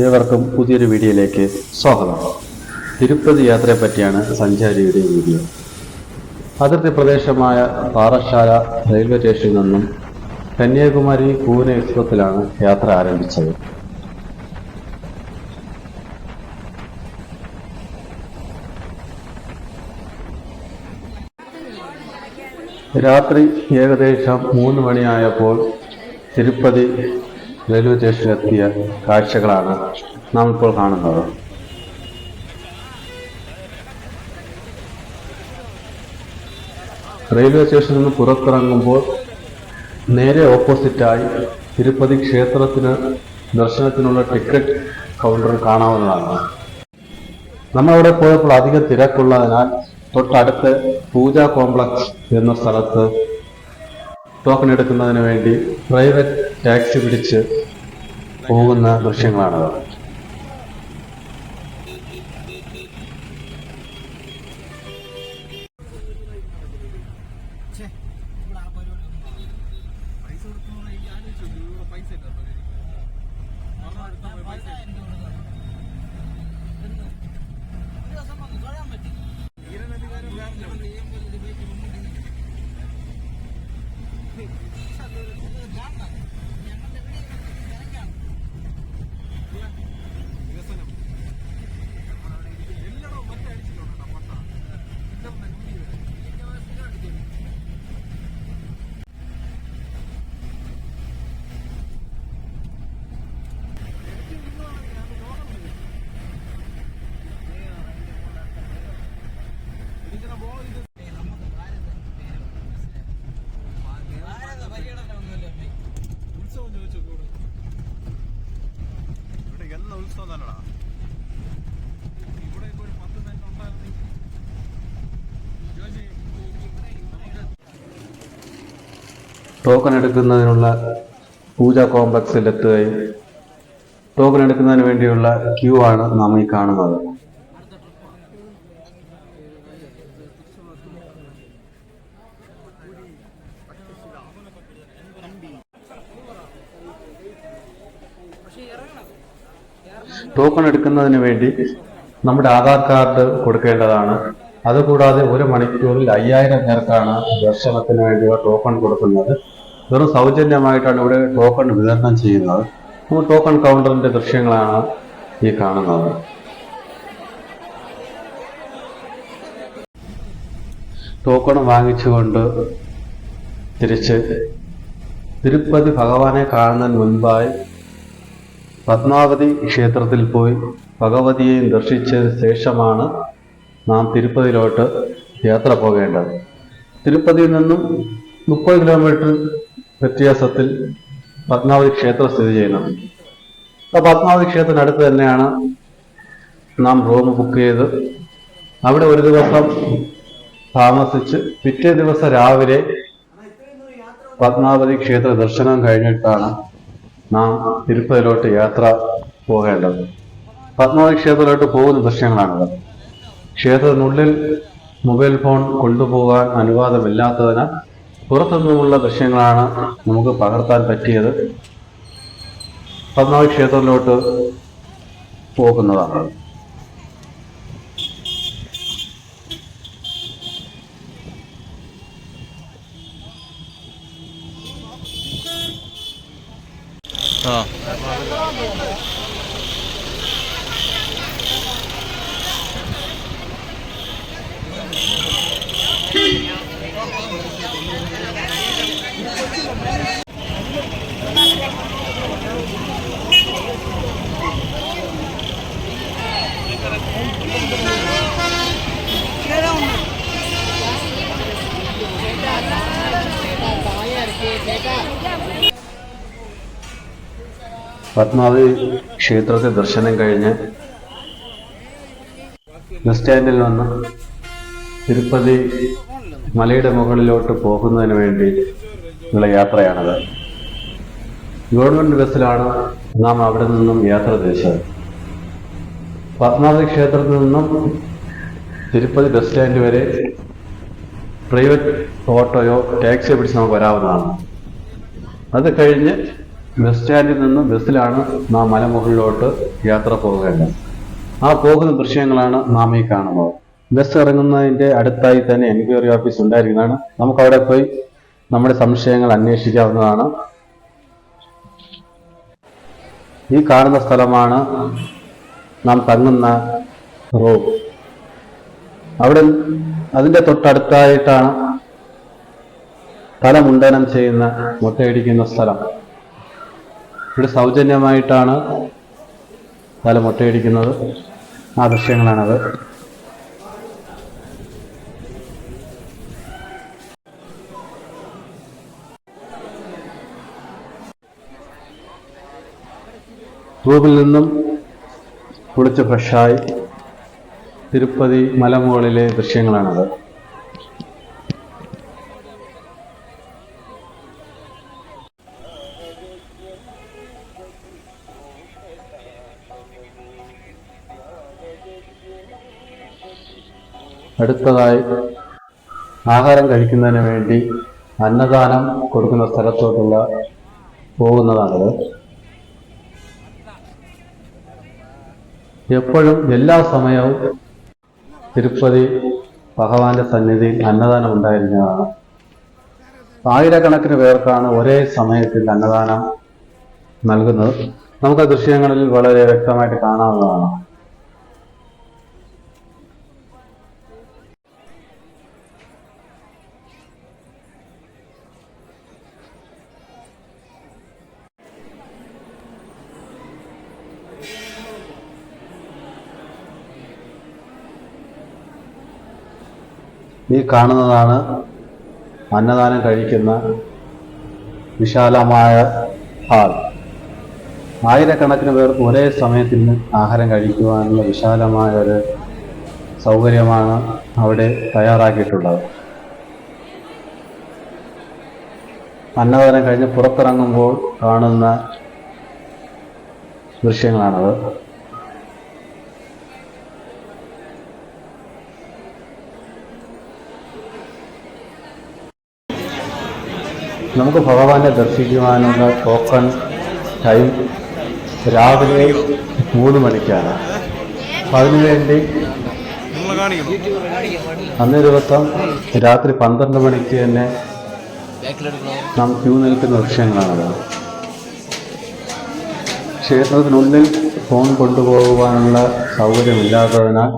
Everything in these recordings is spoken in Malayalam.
ഏവർക്കും പുതിയൊരു വീഡിയോയിലേക്ക് സ്വാഗതം. തിരുപ്പതി യാത്രയെ പറ്റിയാണ് സഞ്ചാരിയുടെ വീഡിയോ. അതിർത്തി പ്രദേശമായ പാറശാല റെയിൽവേ സ്റ്റേഷനിൽ നിന്നും കന്യാകുമാരി പൂനെ എക്സ്പ്രസിലാണ് യാത്ര ആരംഭിച്ചത്. രാത്രി ഏകദേശം മൂന്ന് മണിയായപ്പോൾ തിരുപ്പതി റെയിൽവേ സ്റ്റേഷനിലെത്തിയ കാഴ്ചകളാണ് നാം ഇപ്പോൾ കാണുന്നത്. റെയിൽവേ സ്റ്റേഷനിൽ നിന്ന് പുറത്തിറങ്ങുമ്പോൾ നേരെ ഓപ്പോസിറ്റായി തിരുപ്പതി ക്ഷേത്രത്തിന് ദർശനത്തിനുള്ള ടിക്കറ്റ് കൗണ്ടർ കാണാവുന്നതാണ്. നമ്മളവിടെ പോയപ്പോൾ അധികം തിരക്കുള്ളതിനാൽ തൊട്ടടുത്ത് പൂജ കോംപ്ലക്സ് എന്ന സ്ഥലത്ത് ടോക്കൺ എടുക്കുന്നതിന് വേണ്ടി പ്രൈവറ്റ് ടാക്സി പിടിച്ച് പോകുന്ന ദൃശ്യങ്ങളാണത്. എന്ന് തന്നെടാ ഇവിടെ ഇപ്പോൾ ഒരു പത്ത് തന്നെ ഉണ്ടായിരുന്നെങ്കിൽ ജോജി ടോക്കൺ എടുക്കുന്നതിനുള്ള പൂജ കോംപ്ലക്സിൽ എത്തുകയും ടോക്കൺ എടുക്കുന്നതിന് വേണ്ടിയുള്ള ക്യൂ ആണ് നാം ഈ കാണുന്നത്. ടോക്കൺ എടുക്കുന്നതിന് വേണ്ടി നമ്മുടെ ആധാർ കാർഡ് കൊടുക്കേണ്ടതാണ്. അതുകൂടാതെ ഒരു മണിക്കൂറിൽ അയ്യായിരം പേർക്കാണ് ദർശനത്തിന് വേണ്ടിയുള്ള ടോക്കൺ കൊടുക്കുന്നത്. വെറും സൗജന്യമായിട്ടാണ് ഇവിടെ ടോക്കൺ വിതരണം ചെയ്യുന്നത്. നമ്മൾ ടോക്കൺ കൗണ്ടറിന്റെ ദൃശ്യങ്ങളാണ് ഈ കാണുന്നത്. ടോക്കൺ വാങ്ങിച്ചുകൊണ്ട് തിരിച്ച് തിരുപ്പതി ഭഗവാനെ കാണുന്നതിന് മുൻപായി പത്മാവതി ക്ഷേത്രത്തിൽ പോയി ഭഗവതിയെയും ദർശിച്ചതിന് ശേഷമാണ് നാം തിരുപ്പതിയിലോട്ട് യാത്ര പോകേണ്ടത്. തിരുപ്പതിയിൽ നിന്നും മുപ്പത് കിലോമീറ്റർ വ്യത്യാസത്തിൽ പത്മാവതി ക്ഷേത്രം സ്ഥിതി ചെയ്യുന്നത്. ആ പത്മാവതി ക്ഷേത്രത്തിനടുത്ത് തന്നെയാണ് നാം റൂം ബുക്ക് ചെയ്ത് അവിടെ ഒരു ദിവസം താമസിച്ച് പിറ്റേ ദിവസം രാവിലെ പത്മാവതി ക്ഷേത്ര ദർശനം കഴിഞ്ഞിട്ടാണ് നാം തിരുപ്പതിലോട്ട് യാത്ര പോകേണ്ടത്. പത്മാവതി ക്ഷേത്രത്തിലോട്ട് പോകുന്ന ദൃശ്യങ്ങളാണിത്. ക്ഷേത്രത്തിനുള്ളിൽ മൊബൈൽ ഫോൺ കൊണ്ടുപോകാൻ അനുവാദമില്ലാത്തതിനാൽ പുറത്തുനിന്നുമുള്ള ദൃശ്യങ്ങളാണ് നമുക്ക് പകർത്താൻ പറ്റിയത്. പത്മാവതി ക്ഷേത്രത്തിലോട്ട് പോകുന്നതാണ്. ആ Thank you. പത്മാവതി ക്ഷേത്രത്തെ ദർശനം കഴിഞ്ഞ് ബസ് സ്റ്റാൻഡിൽ നിന്ന് തിരുപ്പതി മലയുടെ മുകളിലോട്ട് പോകുന്നതിന് വേണ്ടി ഉള്ള യാത്രയാണത്. ഗവൺമെന്റ് ബസ്സിലാണ് നാം അവിടെ നിന്നും യാത്ര തിരിച്ചത് പത്മാവതി ക്ഷേത്രത്തിൽ നിന്നും തിരുപ്പതി ബസ് സ്റ്റാൻഡ് വരെ പ്രൈവറ്റ് ഓട്ടോയോ ടാക്സിയോ പിടിച്ച് നമുക്ക് വരാവുന്നതാണ്. അത് കഴിഞ്ഞ് ബസ് സ്റ്റാൻഡിൽ നിന്ന് ബസ്സിലാണ് നാം മലമുകളിലോട്ട് യാത്ര പോകേണ്ടത്. ആ പോകുന്ന ദൃശ്യങ്ങളാണ് നാം ഈ കാണുന്നത്. ബസ് ഇറങ്ങുന്നതിന്റെ അടുത്തായി തന്നെ എൻക്വയറി ഓഫീസ് ഉണ്ടായിരിക്കുന്നതാണ്. നമുക്ക് അവിടെ പോയി നമ്മുടെ സംശയങ്ങൾ അന്വേഷിക്കാവുന്നതാണ്. ഈ കാണുന്ന സ്ഥലമാണ് നാം തങ്ങുന്ന റോഡ്. അവിടെ അതിന്റെ തൊട്ടടുത്തായിട്ടാണ് തലമുണ്ടനം ചെയ്യുന്ന മുട്ടയടിക്കുന്ന സ്ഥലം. ഇവിടെ സൗജന്യമായിട്ടാണ് പല മുട്ടയടിക്കുന്നത്. ആ ദൃശ്യങ്ങളാണത് റൂമിൽ നിന്നും കുളിച്ച് ഫ്രഷായി തിരുപ്പതി മലമുകളിലെ ദൃശ്യങ്ങളാണത്. അടുത്തതായി ആഹാരം കഴിക്കുന്നതിന് വേണ്ടി അന്നദാനം കൊടുക്കുന്ന സ്ഥലത്തോട്ടുള്ള പോകുന്നതാണത്. എപ്പോഴും എല്ലാ സമയവും തിരുപ്പതി ഭഗവാന്റെ സന്നിധിയിൽ അന്നദാനം ഉണ്ടായിരുന്നതാണ്. ആയിരക്കണക്കിന് പേർക്കാണ് ഒരേ സമയത്തിൽ അന്നദാനം നൽകുന്നത്. നമുക്ക് ദൃശ്യങ്ങളിൽ വളരെ വ്യക്തമായിട്ട് കാണാവുന്നതാണ്. ഈ കാണുന്നതാണ് അന്നദാനം കഴിക്കുന്ന വിശാലമായ ഹാൾ ആയിരക്കണക്കിന് പേർ ഒരേ സമയത്തിന് ആഹാരം കഴിക്കുവാനുള്ള വിശാലമായ ഒരു സൗകര്യമാണ് അവിടെ തയ്യാറാക്കിയിട്ടുള്ളത്. അന്നദാനം കഴിഞ്ഞ് പുറത്തിറങ്ങുമ്പോൾ കാണുന്ന ദൃശ്യങ്ങളാണത്. നമുക്ക് ഭഗവാനെ ദർശിക്കുവാനുള്ള ടോക്കൺ ടൈം രാവിലെ മൂന്ന് മണിക്കാണ്. അപ്പം അതിനുവേണ്ടി അന്നേ ദിവസം രാത്രി പന്ത്രണ്ട് മണിക്ക് തന്നെ നാം ക്യൂ നിൽക്കുന്ന വൃക്ഷങ്ങളാണത് ക്ഷേത്രത്തിനുള്ളിൽ ഫോൺ കൊണ്ടുപോകുവാനുള്ള സൗകര്യമില്ലാത്തതിനാൽ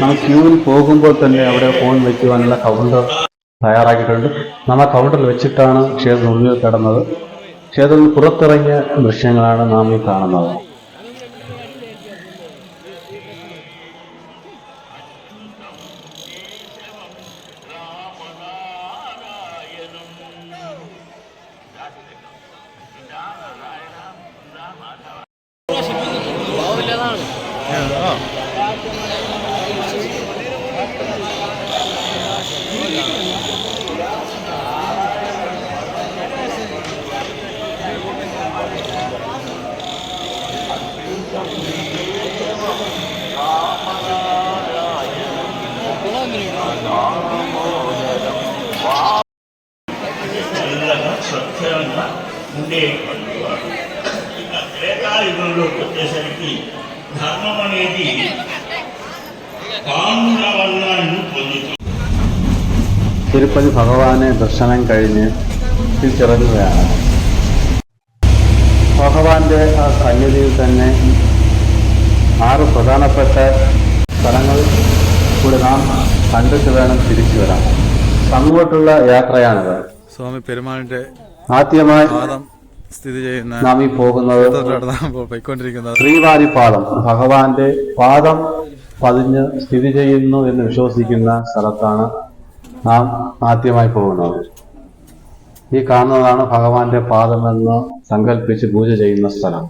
നാം ക്യൂവിൽ പോകുമ്പോൾ തന്നെ അവിടെ ഫോൺ വയ്ക്കുവാനുള്ള കൗണ്ടർ തയ്യാറാക്കിയിട്ടുണ്ട്. നാം ആ കൗണ്ടറിൽ വെച്ചിട്ടാണ് ക്ഷേത്രത്തിനുള്ളിൽ കിടന്നത്. ക്ഷേത്രത്തിൽ പുറത്തിറങ്ങിയ ദൃശ്യങ്ങളാണ് നാം ഈ കാണുന്നത്. ఉండే త్రేతాయుగంలోకి వచ్చేసరికి ధర్మం అనేది పాముల పొందుతుంది తిరుపతి భగవానే దర్శనం കഴിഞ്ഞ് തിരിച്ചിറങ്ങുകയാണ് ഭഗവാന്റെ ആ സന്നിധിയിൽ തന്നെ ആറ് പ്രധാനപ്പെട്ട സ്ഥലങ്ങൾ കൂടി നാം കണ്ടിട്ട് വേണം തിരിച്ചു വരാം അങ്ങോട്ടുള്ള യാത്രയാണത് സ്വാമി പെരുമാളിന്റെ ആദ്യമായി സ്ഥിതി ചെയ്യുന്ന നാം ഈ പോകുന്നത് ശ്രീവാരിപാദം. പാദം ഭഗവാന്റെ പാദം പതിഞ്ഞ് സ്ഥിതി ചെയ്യുന്നു എന്ന് വിശ്വസിക്കുന്ന സ്ഥലത്താണ് നാം ആദ്യമായി പോകുന്നത്. ഈ കാണുന്നതാണ് ഭഗവാന്റെ പാദമെന്ന് സങ്കല്പിച്ച് പൂജ ചെയ്യുന്ന സ്ഥലം.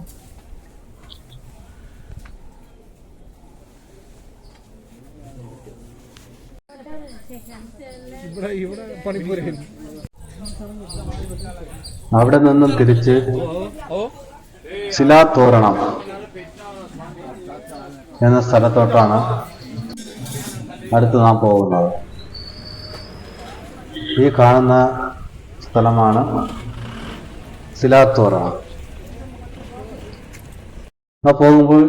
ഇവിടെ ഇവിടെ പണിപ്പുരയിൽ. അവിടെ നിന്നും തിരിച്ച് ശിലാതോരണം എന്ന സ്ഥലത്തോട്ടാണ് അടുത്ത് നാം പോകുന്നത്. ഈ കാണുന്ന സ്ഥലമാണ് ശിലാതോരണം ആ പോകുമ്പോൾ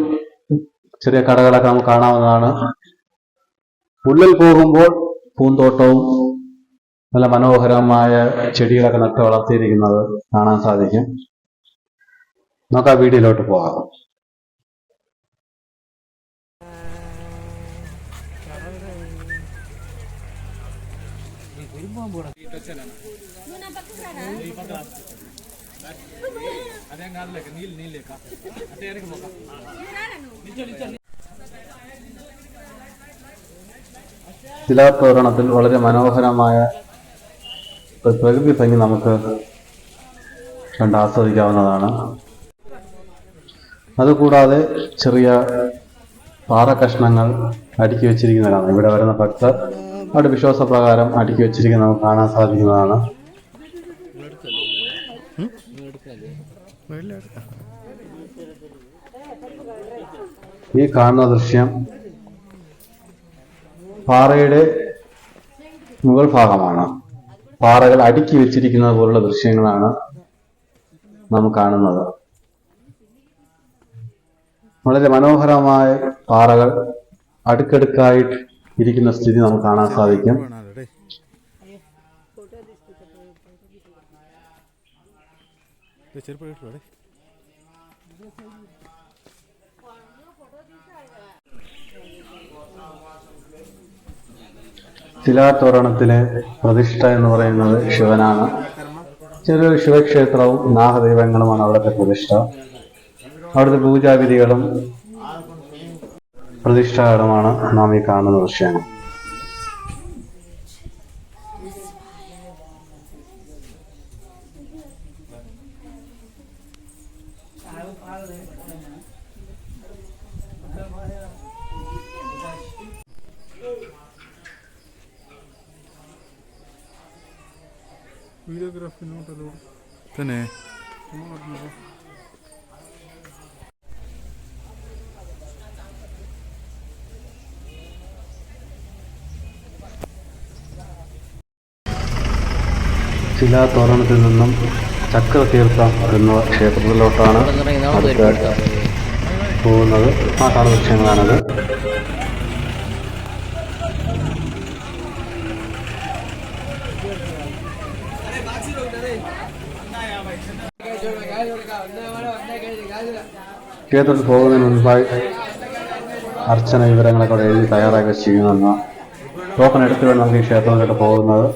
ചെറിയ കടകളൊക്കെ നമുക്ക് കാണാവുന്നതാണ്. ഉള്ളിൽ പോകുമ്പോൾ പൂന്തോട്ടവും നല്ല മനോഹരമായ ചെടികളൊക്കെ നട്ട് വളർത്തിയിരിക്കുന്നത് കാണാൻ സാധിക്കും. നമുക്ക് ആ വീഡിയോയിലോട്ട് പോകാം. ശിലാതോരണത്തിൽ വളരെ മനോഹരമായ പ്രകൃതി ഭംഗി നമുക്ക് കണ്ട് ആസ്വദിക്കാവുന്നതാണ്. അതുകൂടാതെ ചെറിയ പാറ കഷ്ണങ്ങൾ അടുക്കി വെച്ചിരിക്കുന്നതാണ്. ഇവിടെ വരുന്ന ഭക്തർ അവരുടെ വിശ്വാസപ്രകാരം അടുക്കി വെച്ചിരിക്കുന്നത് നമുക്ക് കാണാൻ സാധിക്കുന്നതാണ്. ഈ കാണുന്ന ദൃശ്യം പാറയുടെ മുകൾ ഭാഗമാണ്. പാറകൾ അടുക്കി വെച്ചിരിക്കുന്നത് പോലുള്ള ദൃശ്യങ്ങളാണ് നാം കാണുന്നത്. വളരെ മനോഹരമായ പാറകൾ അടുക്കടുക്കായി ഇരിക്കുന്ന സ്ഥിതി നമുക്ക് കാണാൻ സാധിക്കും. ശിലാതോരണത്തിലെ പ്രതിഷ്ഠ എന്ന് പറയുന്നത് ശിവനാണ്. ചെറിയൊരു ശിവക്ഷേത്രവും നാഗദൈവങ്ങളുമാണ് അവിടുത്തെ പ്രതിഷ്ഠ. അവിടുത്തെ പൂജാവിധികളും പ്രതിഷ്ഠകളുമാണ് നാം ഈ കാണുന്ന ദൃശ്യങ്ങൾ. തന്നെ ശിലാതോരണത്തിൽ നിന്നും ചക്രതീർത്ഥം എന്ന ക്ഷേത്രത്തിലോട്ടാണ് അടുത്ത പോകുന്നത്. ആ കാണുന്ന ദൃശ്യങ്ങളാണത് ക്ഷേത്രത്തിൽ പോകുന്നതിന് മുൻപായി അർച്ചന വിവരങ്ങളൊക്കെ അവിടെ എഴുതി തയ്യാറാക്കി വെച്ചിരിക്കുന്നതെന്ന് ടോക്കൺ എടുത്തു വേണം നമുക്ക് ഈ ക്ഷേത്രത്തിലോട്ട് പോകുന്നത്.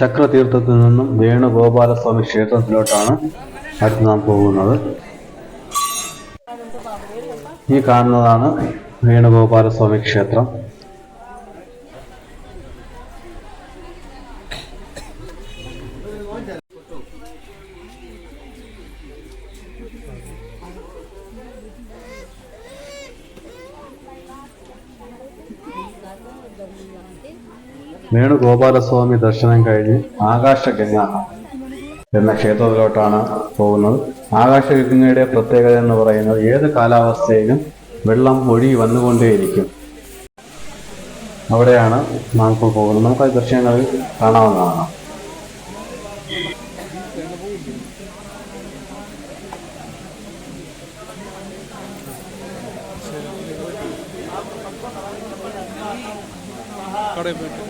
ചക്രതീർത്ഥത്തിൽ നിന്നും വേണുഗോപാലസ്വാമി ക്ഷേത്രത്തിലോട്ടാണ് അടുത്ത് നാം പോകുന്നത്. ഈ കാണുന്നതാണ് വേണുഗോപാലസ്വാമി ക്ഷേത്രം. വേണുഗോപാലസ്വാമി ദർശനം കഴിഞ്ഞ് ആകാശഗംഗ എന്ന ക്ഷേത്രത്തിലോട്ടാണ് പോകുന്നത്. ആകാശഗംഗയുടെ പ്രത്യേകത എന്ന് പറയുന്നത് ഏത് കാലാവസ്ഥയിലും വെള്ളം ഒഴുകി വന്നുകൊണ്ടേയിരിക്കും. അവിടെയാണ് നാം പോകുന്നത്. നമുക്ക് ആ ദൃശ്യങ്ങൾ കാണാവുന്നതാണ്. കടയിൽ പോയിട്ട്.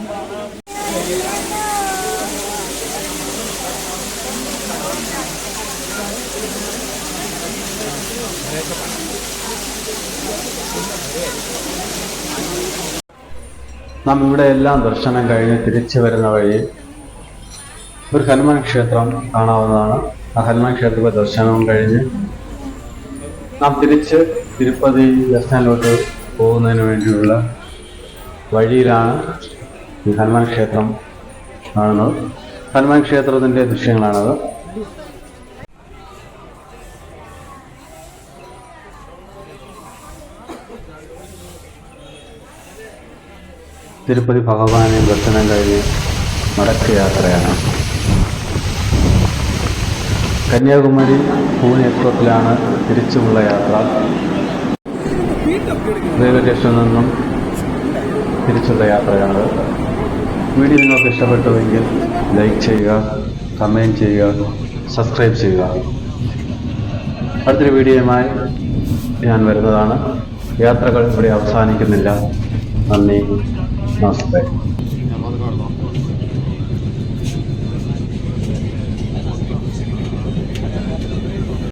നാം ഇവിടെ എല്ലാം ദർശനം കഴിഞ്ഞ് തിരിച്ചു വരുന്ന വഴി ഒരു ഹനുമാൻ ക്ഷേത്രം കാണാവുന്നതാണ്. ആ ഹനുമാൻ ക്ഷേത്രത്തിലെ ദർശനവും കഴിഞ്ഞ് നാം തിരിച്ച് തിരുപ്പതി ദർശനത്തിലോട്ട് പോകുന്നതിന് വേണ്ടിയുള്ള വഴിയിലാണ് ഈ ഹനുമാൻ ക്ഷേത്രം കാണുന്നത്. ഹനുമാൻ ക്ഷേത്രത്തിന്റെ ദൃശ്യങ്ങളാണത്. തിരുപ്പതി ഭഗവാനെ ദർശനം കഴിഞ്ഞ് മടക്കയാത്രയാണ് കന്യാകുമാരി എക്സ്പ്രസിലാണ് തിരിച്ചുമുള്ള യാത്ര. റെയിൽവേ സ്റ്റേഷനിൽ നിന്നും തിരിച്ചുള്ള യാത്രയാണ്. വീഡിയോ നിങ്ങൾക്ക് ഇഷ്ടപ്പെട്ടുവെങ്കിൽ ലൈക്ക് ചെയ്യുക കമന്റ് ചെയ്യുക സബ്സ്ക്രൈബ് ചെയ്യുക. അടുത്തൊരു വീഡിയോയുമായി ഞാൻ വരുന്നതാണ്. യാത്രകൾ ഇവിടെ അവസാനിക്കുന്നില്ല. നന്ദി. നമസ്തേ.